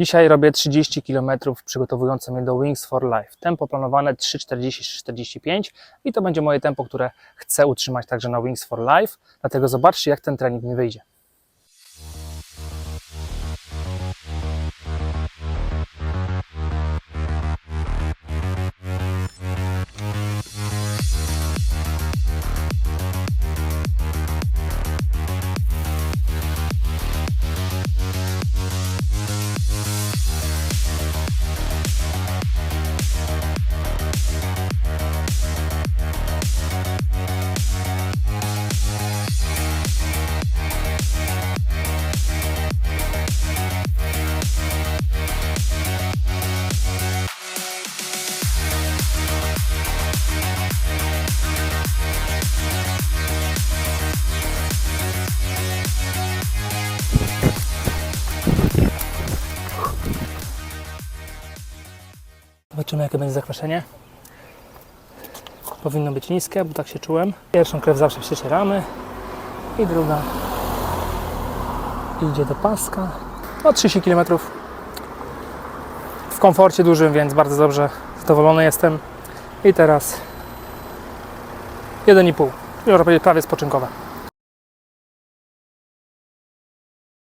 Dzisiaj robię 30 km przygotowujące mnie do Wings for Life. Tempo planowane 3,40-3,45 i to będzie moje tempo, które chcę utrzymać także na Wings for Life. Dlatego zobaczcie, jak ten trening mi wyjdzie. Zobaczymy, jakie będzie zakwaszenie. Powinno być niskie, bo tak się czułem. Pierwszą krew zawsze przecieramy i druga idzie do paska. No 30 km w komforcie dużym, więc bardzo dobrze zadowolony jestem. I teraz 1,5. Można powiedzieć prawie spoczynkowe.